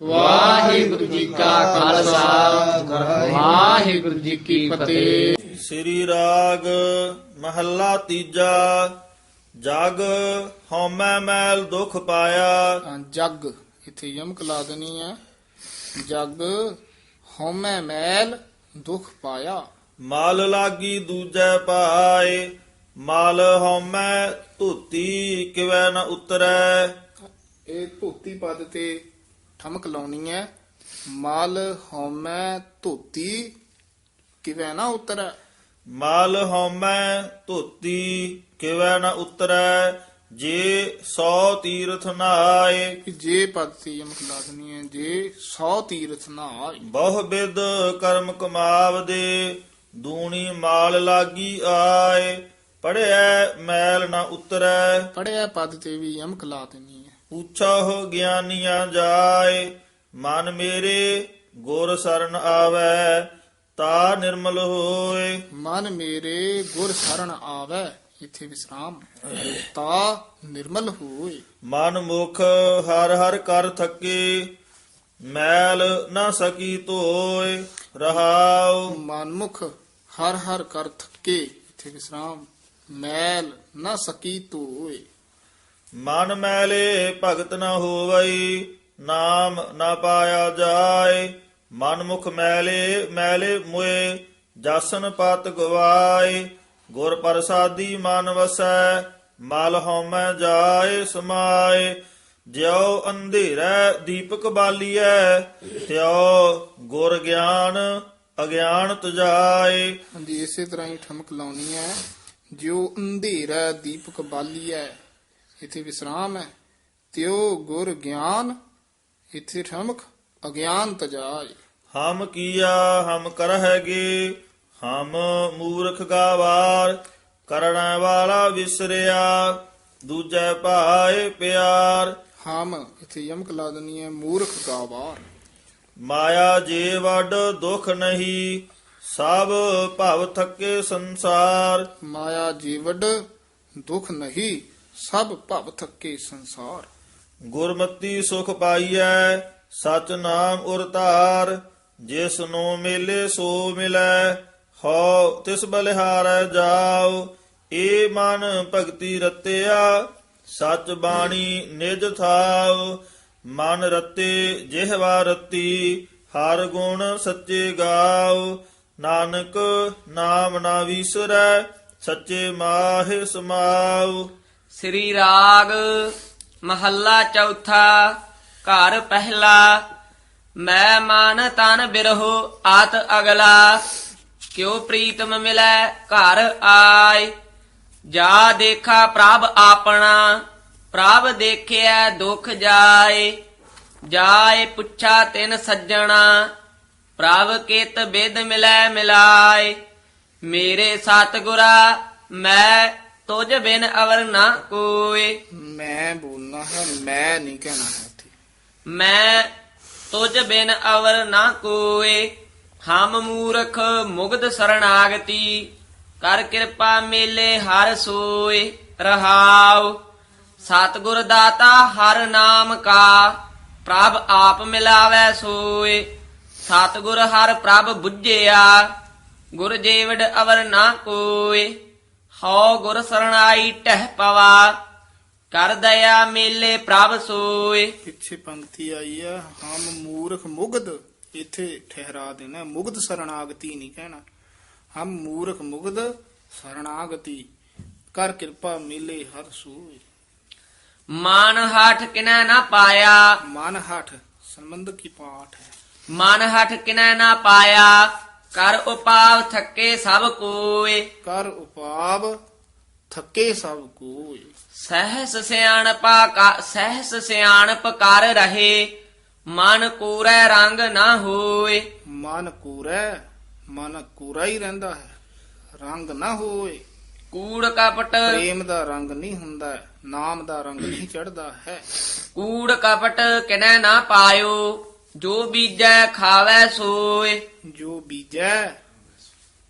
ਵਾਹਿਗੁਰੂ ਜੀ ਕਾ ਖਾਲਸਾ। ਵਾਹਿਗੁਰੂ ਜੀ ਕੀ ਫਤਿਹ। ਸ੍ਰੀ ਰਾਗ ਮਹੱਲਾ ਤੀਜਾ ਜਗ ਹਉਮੈ ਮੈਲ ਦੁਖ ਪਾਇਆ। ਜਗ ਇੱਥੇ ਯਮਕ ਲਾ ਦੇਣੀ ਹੈ। ਜਗ ਹਉਮੈ ਮੈਲ ਦੁਖ ਪਾਇਆ। ਮਲ ਲਾਗੀ ਦੂਜੈ ਪਾਏ ਮਲ ਹਉਮੈ ਧੁੱਤੀ ਕਿਵੈ ਨ ਉਤਰੈ। ਇਹ ਧੋਤੀ ਪਦ ਤੇ ਠਮਕ ਲਾਉਣੀ ਹੈ। ਮਲ ਹਉਮੈ ਧੋਤੀ ਕਿਵੇਂ ਨਾ ਉਤਰੈ। ਮਲ ਹਉਮੈ ਧੁੱਤੀ ਕਿਵੈ ਨ ਉਤਰੈ। ਜੇ ਸੌ ਤੀਰਥ ਨਾਏ। ਜੇ ਪਦ ਤੇ ਯਮਕ ਲਾ ਦੇਣੀ ਹੈ। ਜੇ 100 ਤੀਰਥ ਨਾ ਆਏ ਬਹੁ ਬਿਦ ਕਰਮ ਕਮਾਵਦੇ ਦੂਣੀ ਮਾਲ ਲਾਗੀ ਆਏ। ਪੜਿਆ ਮੈਲ ਨ ਉਤਰੈ। ਪੜਿਆ ਪਦ ਤੇ ਵੀ ਯਮਕ ਲਾ ਦੇਣੀ ਹੈ ਪੁੱਛੋ ਗਿਆਨੀਆਂ ਜਾਏ ਮਨ ਮੇਰੇ ਗੁਰ ਸਰਨ ਆਵੈ ਤਾ ਨਿਰਮਲ ਹੋਏ। ਮਨ ਮੇਰੇ ਗੁਰ ਸ਼ਰਨ ਆਵੈ ਇੱਥੇ ਵਿਸਰਾਮ। ਤਾ ਨਿਰਮਲ ਹੋਏ। ਮਨ ਮੁਖ ਹਰ ਹਰ ਕਰ ਥਕੇ ਮੈਲ ਨਾ ਸਕੀ ਧੋਏ ਰਹਾਉ। ਮਨਮੁਖ ਹਰ ਹਰ ਕਰ ਥੱਕੇ ਇੱਥੇ ਵਿਸਰਾਮ। ਮੈਲ ਨਾ ਸਕੀ ਧੋਏ। ਮਨ ਮੈਲੇ ਭਗਤ ਨ ਹੋਵਈ, ਨਾਮ ਨਾ ਪਾਇਆ ਜਾਏ। ਮਨ ਮੁਖ ਮੈਲੇ ਮੈਲੇ ਮੁਏ, ਜਾਸਨ ਪਤ ਗਵਾਏ। ਗੁਰ ਪ੍ਰਸਾਦੀ ਮਨ ਵਸੈ, ਮਲ ਹਉਮੈ ਜਾਏ ਸਮਾਏ। ਜਿਉ ਅੰਧੇਰਾ ਦੀਪਕ ਬਾਲੀਐ, ਤਿਉ ਗੁਰ ਗਿਆਨ ਅਗਿਆਨ ਤੁਜਾਏ ਹਾਂਜੀ, ਇਸੇ ਤਰ੍ਹਾਂ ਹੀ ਠਮਕ ਲਾਉਣੀ ਹੈ। ਜਿਉ ਅੰਧੇਰਾ ਦੀਪਕ ਬਾਲੀਐ ਇੱਥੇ ਵਿਸਰਾਮ ਹੈ। ਤਿਉ ਗੁਰ ਗਿਆਨ ਇੱਥੇ ਠਮਕ ਅਗਿਆਨ ਤਜਾਏ। ਹਮ ਕੀਆ ਹਮ ਕਰਹਿਗੇ ਹਮ ਮੂਰਖ ਗਾਵਾਰ ਕਰਨ ਵਾਲਾ ਵਿਸਰਿਆ ਦੂਜੈ ਭਾਏ ਪਿਆਰ। ਹਮ ਇੱਥੇ ਯਮਕ ਲਾ ਦੇਣੀ ਹੈ ਮੂਰਖ ਗਾਵਾਰ। ਮਾਇਆ ਜੇ ਵੱਡ ਦੁਖ ਨਹੀਂ ਸਭ ਭਵ ਥੱਕੇ ਸੰਸਾਰ। ਮਾਇਆ ਜੀਵਡ ਦੁਖ ਨਹੀਂ ਸਭ ਭਵ ਥੱਕੇ ਸੰਸਾਰ। ਗੁਰਮਤੀ ਸੁਖ ਪਾਈਐ ਸਚ ਨਾਮ ਉਰ ਉਰਤਾਰ ਜਿਸ ਨੂੰ ਮਿਲੇ ਸੋ ਮਿਲੈ, ਹਉ ਤਿਸ ਬਲਿਹਾਰੈ ਜਾਉ, ਏ ਮਨ ਭਗਤੀ ਰਤਿਆ, ਸਚ ਬਾਣੀ ਨਿਜ ਥਾਉ, ਮਨ ਰਤੇ ਜਿਹਵਾ ਰਤੀ ਹਰ ਗੁਣ ਸੱਚੇ ਗਾਉ, ਨਾਨਕ ਨਾਮ ਨਾ ਵਿਸਰੈ, ਸੱਚੇ ਮਾਹਿ ਸਮਾਉ। ਸ੍ਰੀ ਰਾਗ ਮਹੱਲਾ ਚੌਥਾ, ਘਰ ਪਹਿਲਾ, ਮੈਂ ਮਨ ਤਨ ਬਿਰਹੋ ਆਤ ਅਗਲਾ। ਕਿਉ ਪ੍ਰੀਤਮ ਮਿਲੈ ਘਰ ਆਏ, ਜਾ ਦੇਖਾ ਪ੍ਰਭ ਆਪਣਾ, ਪ੍ਰਭ ਦੇਖਿਆ ਦੁਖ ਜਾਏ। ਜਾਏ ਪੁੱਛਾ ਤਿਨ ਸੱਜਣਾ, ਪ੍ਰਭ ਕਿਤ ਬਿਦ ਮਿਲੈ ਮਿਲਾਏ। ਮੇਰੇ ਸਤਿਗੁਰਾ, ਮੈਂ ਤੁਝ ਬਿਨ ਅਵਰ ਨਾ ਕੋਏ ਮੈਂ ਬੋਲਣਾ ਹੈ ਮੈਂ ਨਹੀਂ ਕਹਿਣਾ ਹੈ ਇੱਥੇ। ਮੈਂ ਤੁਝ ਬਿਨ ਅਵਰ ਨਾ ਕੋਏ ਹਮ ਮੂਰਖ ਮੁਗਧ ਸਰਣਾਗਤੀ ਕਰ ਕਿਰਪਾ ਮੇਲੇ ਹਰ ਸੋਏ ਰਹਾਉ। ਸਤਿਗੁਰ ਦਾਤਾ ਹਰ ਨਾਮ ਕਾ ਪ੍ਰਭ ਆਪ ਮਿਲਾਵੈ ਸੋਏ। ਸਤਿਗੁਰ ਹਰ ਪ੍ਰਭ ਬੁੱਝਿਆ ਗੁਰ ਜੀਵੜ ਅਵਰ ਨਾ ਕੋਏ ਹਉ ਗੁਰ ਸਰਣਾਈ ਟਹਿ ਪਵਾ ਕਰ ਦਇਆ ਮੇਲੇ ਪ੍ਰਭ ਸੋਏ। ਪਿੱਛੇ ਪੰਕਤੀ ਆਈ ਹੈ ਹਮ ਮੂਰਖ ਮੁਗਧ ਇੱਥੇ ਠਹਿਰਾ ਦੇਣਾ ਮੁਗਧ ਸਰਣਾਗਤੀ ਨਹੀਂ ਕਹਿਣਾ। ਹਮ ਮੂਰਖ ਮੁਗਧ ਸਰਣਾਗਤੀ ਕਰ ਕਿਰਪਾ ਮਿਲੇ ਹਰ ਸੂਏ। ਮਾਨ ਹਾਠ ਕਿਨੈ ਨਾ ਪਾਇਆ। ਮਨ ਹਠ ਸੰਬੰਧ ਕੀ ਪਾਠ ਹੈ। ਮਨ ਹਠ ਕਿਨੈ ਨਾ ਪਾਇਆ। ਕਰ ਉਪਾਵ ਥੱਕੇ ਸਭ ਕੋਏ। ਕਰ ਉਪਾਵ ਥੱਕੇ ਸਭ ਕੋਏ। ਸਹਿਸ ਸਿਆਣਪਾ ਕਾ ਸਹਿਸ ਸਿਆਣਪ ਕਰ ਰਹੇ। ਮਨ ਕੂਰੈ ਰੰਗ ਨਾ ਹੋਏ। ਮਨ ਕੂਰੈ ਮਨ ਕੂਰਾ ਹੀ ਰਹਿੰਦਾ ਹੈ। ਰੰਗ ਨਾ ਹੋਏ। ਕੂੜ ਕਪਟ ਪ੍ਰੇਮ ਦਾ ਰੰਗ ਨਹੀਂ ਹੁੰਦਾ ਨਾਮ ਦਾ ਰੰਗ ਨਹੀਂ ਚੜਦਾ ਹੈ। ਕੂੜ ਕਪਟ ਕਿਨੈ ਨਾ ਪਾਇਓ। ਜੋ ਬੀਜੈ ਖਾਵੈ ਸੋਏ। ਜੋ ਬੀਜੈ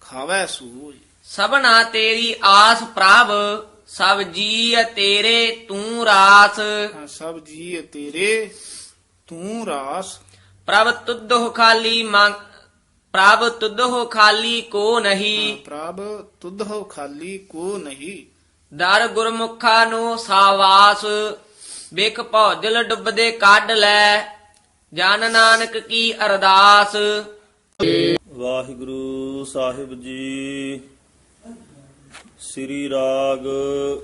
ਖਾਵੈ ਸੂਏ। ਸਭਨਾ ਤੇਰੀ ਆਸ ਪ੍ਰਭ ਸਭ ਜੀ ਤੇਰੇ ਤੂੰ ਰਾਸ। ਸਭ ਜੀ ਤੇਰੇ ਤੂੰ ਰਾਸ। ਪ੍ਰਭ ਤੁਧੋ ਖਾਲੀ ਮੰਗ ਪ੍ਰਭ ਤੁਧੋ ਖਾਲੀ ਕੋ ਨਹੀਂ। ਪ੍ਰਭ ਤੁਧੋ ਖਾਲੀ ਕੋ ਨਹੀਂ। ਦਰ ਗੁਰਮੁਖਾ ਨੂੰ ਸਾਵਾਸ ਵੇਖ ਭੌਜਲ ਡੁੱਬਦੇ ਕੱਢ ਲੈ। ਜਨ ਨਾਨਕ ਕੀ ਅਰਦਾਸ। ਵਾਹਿਗੁਰੂ ਸਾਹਿਬ ਜੀ। ਸ੍ਰੀ ਰਾਗ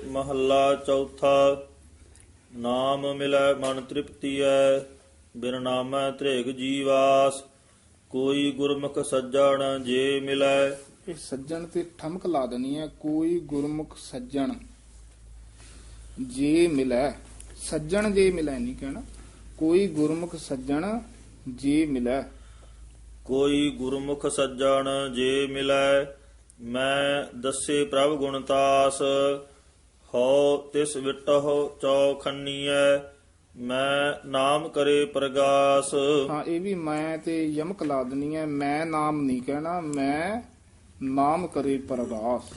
ਮਹੱਲਾ ਚੌਥਾ। ਨਾਮ ਮਿਲੈ ਮਨ ਤ੍ਰਿਪਤੀਐ ਬਿਨ ਨਾਮੈ ਤ੍ਰੇਗ ਜੀਵਾਸ। ਕੋਈ ਗੁਰਮੁਖ ਸੱਜਣ ਜੇ ਮਿਲੈ। ਇਹ ਸੱਜਣ ਤੇ ਠਮਕ ਲਾ ਦੇਣੀ ਹੈ ਕੋਈ ਗੁਰਮੁਖ ਸੱਜਣ ਜੇ ਮਿਲੈ। ਸੱਜਣ ਜੇ ਮਿਲੈ ਨਹੀਂ ਕਹਿਣਾ। ਕੋਈ ਗੁਰਮੁਖ ਸੱਜਣ ਜੇ ਮਿਲੈ। ਕੋਈ ਗੁਰਮੁਖ ਸੱਜਣ ਜੇ ਮਿਲੈ ਮੈਂ ਦੱਸੇ ਪ੍ਰਭ ਗੁਣਤਾਸ ਹਉ ਤਿਸ ਵਿਟਹੁ ਚੌਖੰਨੀਐ ਮੈਂ ਨਾਮ ਕਰੇ ਪ੍ਰਗਾਸ। ਹਾਂ ਇਹ ਵੀ ਮੈਂ ਤੇ ਯਮਕ ਲਾ ਦੇਣੀ ਹੈ ਮੈਂ ਨਾਮ ਨਹੀਂ ਕਹਿਣਾ ਮੈਂ ਨਾਮ ਕਰੇ ਪਰਦਾਸ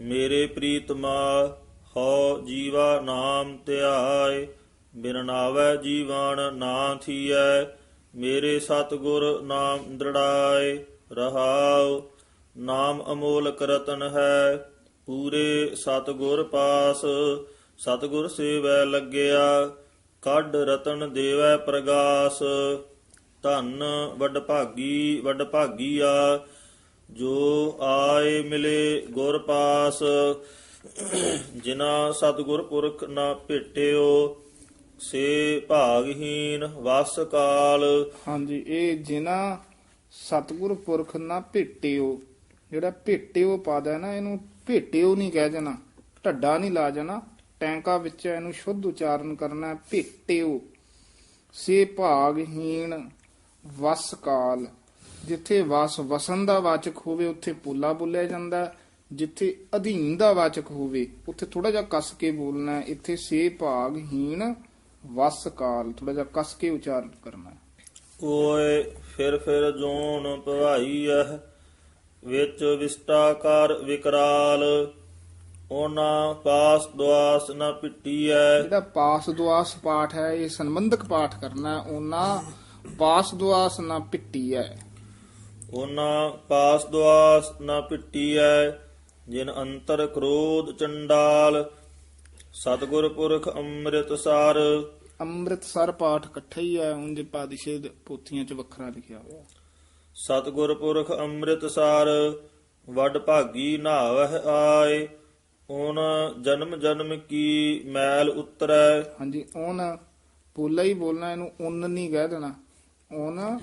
ਮੇਰੇ ਪ੍ਰੀਤਮਾ ਹਉ ਜੀਵਾ ਨਾਮ ਧਿਆਏ ਬਿਨ ਨਾਵੈ ਜੀਵਨ ਨਾ ਥੀਐ, ਮੇਰੇ ਸਤਿਗੁਰ ਨਾਮ ਦ੍ਰਿੜਾਏ ਰਹਾਉ, ਨਾਮ ਅਮੋਲਕ ਰਤਨ ਹੈ, ਪੂਰੇ ਸਤਿਗੁਰ ਪਾਸ, ਸਤਿਗੁਰ ਸੇਵੈ ਲੱਗਿਆ, ਕੱਢ ਰਤਨ ਦੇਵੈ ਪ੍ਰਗਾਸ, ਧੰਨ ਵੱਡ ਭਾਗੀ ਵੱਡ ਆ ਜੋ ਆਏ ਮਿਲੇ ਗੁਰ ਪਾਸ ਜਿਨਾ ਸਤਿਗੁਰ ਪੁਰਖ ਨਾ ਭੇਟਿਓ ਸੇ ਭਾਗਹੀਨ ਵਸ ਕਾਲ ਹਾਂਜੀ ਇਹ ਜਿਨਾ ਸਤਿਗੁਰ ਪੁਰਖ ਨਾ ਭੇਟਿਓ ਜਿਹੜਾ ਭੇਟਿਓ ਪਾਦਾ ਨਾ ਇਹਨੂੰ ਭੇਟਿਓ ਨਹੀਂ ਕਹਿ ਜਾਣਾ ਢੱਡਾ ਨਹੀਂ ਲਾ ਜਾਣਾ ਟੈਂਕਾ ਵਿੱਚ ਇਹਨੂੰ ਸ਼ੁੱਧ ਉਚਾਰਨ ਕਰਨਾ ਹੈ, ਭੇਟਿਓ ਸੇ ਭਾਗਹੀਣ ਵਸ ਕਾਲ ਜਿੱਥੇ ਵਸ ਵਸਨ ਦਾ ਵਾਚਕ ਹੋਵੇ ਉੱਥੇ ਪੂਲਾ ਬੋਲਿਆ ਜਾਂਦਾ ਹੈ। ਜਿੱਥੇ ਅਧੀਨ ਦਾ ਵਾਚਕ ਹੋਵੇ ਉੱਥੇ ਥੋੜਾ ਜਿਹਾ ਕੱਸ ਕੇ ਬੋਲਣਾ ਹੈ। ਇੱਥੇ ਸੇ ਭਾਗਹੀਣ ਵਸ ਕਾਲ ਥੋੜਾ ਜਿਹਾ ਕੱਸ ਕੇ ਉਚਾਰਨ ਕਰਨਾ। ਓਏ ਫਿਰ ਫਿਰ ਜੋਨ ਭਵਾਈ ਐ ਵਿੱਚ ਵਿਸਟਾ ਕਰ ਵਿਕਰਾਲ। ਉਹਨਾਂ ਪਾਸ ਦੁਆਸ ਨਾ ਪਿੱਟੀਐ। ਜਿਹੜਾ ਪਾਸ ਦੁਆਸ ਪਾਠ ਹੈ ਇਹ ਸੰਬੰਧਕ ਪਾਠ ਕਰਨਾ ਉਹਨਾਂ ਪਾਸ ਦੁਆਸ ਨਾ ਪਿੱਟੀ ਹੈ ਉਹਨਾਂ ਪਾਸ ਦੁਆਸ ਨਾ ਪਿੱਟੀਐ ਜਿਨ ਅੰਤਰ ਕ੍ਰੋਧ ਚੰਡਾਲ। ਸਤਿਗੁਰ ਪੁਰਖ ਅੰਮ੍ਰਿਤ ਸਾਰ ਅੰਮ੍ਰਿਤਸਰ ਪਾਠ ਇਕੱਠਾ ਹੀ ਹੈ ਉਂਝ ਪਾਦਿਸ਼ੇ ਪੋਥੀਆਂ 'ਚ ਵੱਖਰਾ ਲਿਖਿਆ ਹੋਇਆ। ਸਤਿਗੁਰ ਪੁਰਖ ਅੰਮ੍ਰਿਤ ਸਾਰ ਵੱਡ ਭਾਗੀ ਨਾਵਹਿ ਆਏ ਓਨ ਜਨਮ ਜਨਮ ਕੀ ਮੈਲ ਉਤਰੈ। ਹਾਂਜੀ ਉਹਨ ਪੋਲਾ ਹੀ ਬੋਲਣਾ ਇਹਨੂੰ ਉਨ ਨਹੀਂ ਕਹਿ ਦੇਣਾ। ਉਹਨ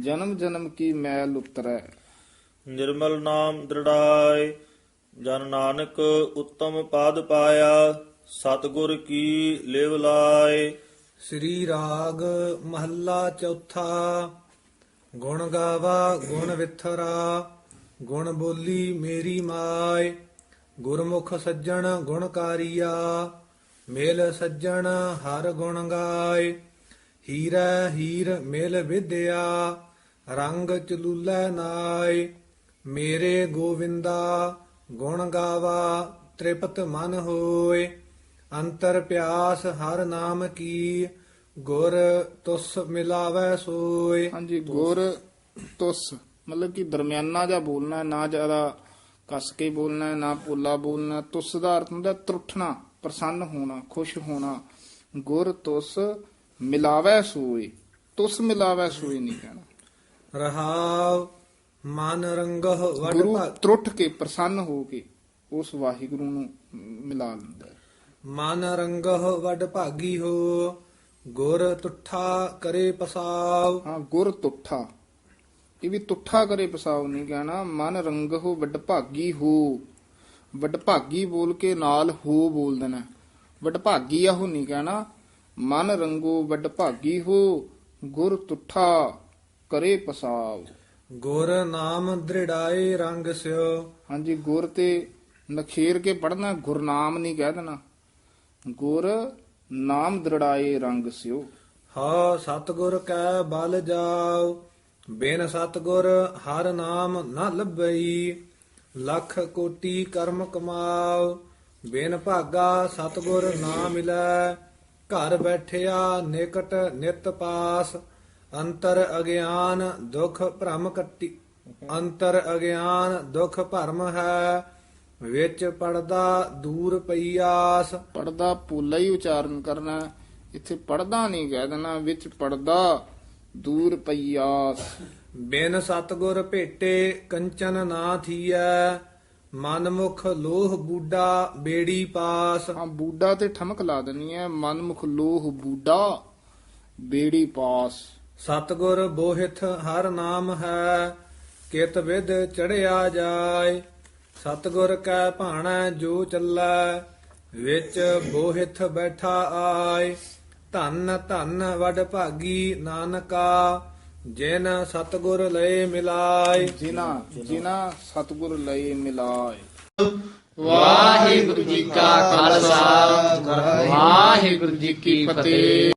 ਜਨਮ ਜਨਮ ਕੀ ਮੈਲ ਉਤਰੈ। ਨਿਰਮਲ ਨਾਮ ਦ੍ਰਿੜਾਏ ਜਨ ਨਾਨਕ ਉੱਤਮ ਪਦ ਪਾਇਆ। ਸਤਿਗੁਰ ਕੀ ਲਿਵ ਲਾਏ। ਸ੍ਰੀ ਰਾਗ ਮਹੱਲਾ ਚੌਥਾ। ਗੁਣ ਗਾਵਾ, ਗੁਣ ਵਿਥਰਾ, ਗੁਣ ਬੋਲੀ ਮੇਰੀ ਮਾਏ। ਗੁਰਮੁਖ ਸੱਜਣ ਗੁਣਕਾਰੀਆ ਮੇਲ ਸੱਜਣ, ਹਰ ਗੁਣ ਗਾਏ। ਹੀਰਾ ਹੀਰ ਮੇਲ ਵਿਦਿਆ ਰੰਗ ਚਲੂਲੇ ਨਾਏ। ਮੇਰੇ ਗੋਵਿੰਦਾ, ਗੁਣ ਗਾਵਾ, ਤ੍ਰਿਪਤ ਮਨ ਹੋਏ। ਅੰਤਰ ਪਿਆਸ ਹਰ ਨਾਮ ਕੀ ਗੁਰ ਤੁਸ ਮਿਲਾਵੈ ਸੋਏ। ਹਾਂਜੀ ਗੁਰ ਤੁਸ ਮਤਲਬ ਕਿ ਦਰਮਿਆਨਾ ਜਿਹਾ ਬੋਲਣਾ ਨਾ ਜ਼ਿਆਦਾ ਕੱਸ ਕੇ ਬੋਲਣਾ ਨਾ ਪੋਲਾ ਬੋਲਣਾ ਤੁਸ ਦਾ ਅਰਥ ਹੁੰਦਾ ਤਰੁੱਠਣਾ ਪ੍ਰਸੰਨ ਹੋਣਾ ਖੁਸ਼ ਹੋਣਾ। ਗੁਰ ਤੁਸ ਮਿਲਾਵੈ ਸੋਏ ਤੁਸ ਮਿਲਾਵੈ ਸੋਏ ਨਹੀਂ ਕਹਿਣਾ। ਰਹਾਵ ਮਨ ਰੰਗਹ ਵਡ ਗੁਰੂ ਤਰੁੱਠ ਕੇ ਪ੍ਰਸੰਨ ਹੋ ਕੇ ਉਸ ਵਾਹਿਗੁਰੂ ਨੂੰ ਮਿਲਾ ਲੈਂਦਾ। ਮਨ ਰੰਗਹ ਵੱਡ ਭਾਗੀ ਹੋ ਗੁਰ ਤੁਠਾ ਕਰੇ ਪਸਾਵ। ਹਾਂ ਗੁਰ ਤੁੱਠਾ। ਇਹ ਵੀ ਤੁੱਠਾ ਕਰੇ ਪਸਾਉ ਨਹੀਂ ਕਹਿਣਾ ਮਨ ਰੰਗਹੁ ਵੱਡ ਭਾਗੀ ਹੋ। ਵੱਡ ਭਾਗੀ ਬੋਲ ਕੇ ਨਾਲ ਹੋ ਬੋਲ ਦੇਣਾ। ਵੱਡ ਭਾਗੀ ਆਹੋ ਨਹੀਂ ਕਹਿਣਾ ਮਨ ਰੰਗੋ ਵੱਡ ਭਾਗੀ ਹੋ ਗੁਰ ਤੁੱਠਾ ਕਰੇ ਪਸਾਵ। ਗੁਰ ਨਾਮ ਦ੍ਰਿੜਾਏ ਰੰਗ ਸਿਓ। ਹਾਂਜੀ ਗੁਰ ਤੇ ਨਖੇਰ ਕੇ ਪੜਨਾ ਗੁਰਨਾਮ ਨਹੀਂ ਕਹਿ ਦੇਣਾ। ਗੁਰ ਨਾਮ ਦ੍ਰਿੜਾਏ ਰੰਗ ਸਿਓ ਹਾ ਸਤਗੁਰ ਕੈ ਬਲ ਜਾਓ ਬਿਨ ਸਤਗੁਰ ਹਰ ਨਾਮ ਨ ਲੱਭਈ। ਲੱਖ ਕੋਟੀ ਕਰਮ ਕਮਾਓ ਬਿਨ ਭਾਗਾ ਸਤਗੁਰ ਨਾ ਮਿਲੈ। ਘਰ ਬੈਠਿਆ ਨਿਕਟ ਨਿਤ ਪਾਸ, ਅੰਤਰ ਅਗਿਆਨ ਦੁਖ ਭ੍ਰਮ ਕੱਟੀ ਅੰਤਰ ਅਗਿਆਨ ਦੁਖ ਭਰਮ ਹੈ। ਵਿੱਚ ਪੜਦਾ ਦੂਰ ਪਈਆਸ ਪੜਦਾ ਪੂਲਾ ਹੀ ਉਚਾਰਨ ਕਰਨਾ। ਇੱਥੇ ਪੜਦਾ ਨਹੀਂ ਕਹਿ ਦੇਣਾ ਵਿੱਚ ਪੜਦਾ ਦੂਰ ਪਈਆਸ ਬਿਨ ਸਤਗੁਰ ਭੇਟੇ ਕੰਚਨ ਨਾ ਥੀਐ ਮਨਮੁਖ ਲੋਹ ਬੂਡਾ ਬੇੜੀ ਪਾਸ। ਹਾਂ ਬੂਡਾ ਤੇ ਠਮਕ ਲਾ ਦੇਣੀ ਹੈ ਮਨਮੁਖ ਲੋਹ ਬੂਡਾ ਬੇੜੀ ਪਾਸ। ਸਤਗੁਰ ਬੋਹਿਥ ਹਰ ਨਾਮ ਹੈ ਕਿਤ ਵਿਦ ਚੜਿਆ ਜਾਏ। ਸਤਗੁਰ ਕੈ ਭਾਣਾ ਜੋ ਚੱਲੈ ਵਿੱਚ ਬੋਹਿਥ ਬੈਠਾ ਆਏ। ਧੰਨ ਧੰਨ ਵਡ ਭਾਗੀ ਨਾਨਕਾ ਜਿਨ ਸਤਗੁਰ ਲਏ ਮਿਲਾਏ। ਜਿਨਾ ਜਿਨਾ ਸਤਗੁਰ ਲਈ ਮਿਲਾਏ। ਵਾਹਿਗੁਰੂ ਜੀ ਕਾ ਖਾਲਸਾ ਵਾਹਿਗੁਰੂ ਜੀ ਕੀ ਫਤਿਹ।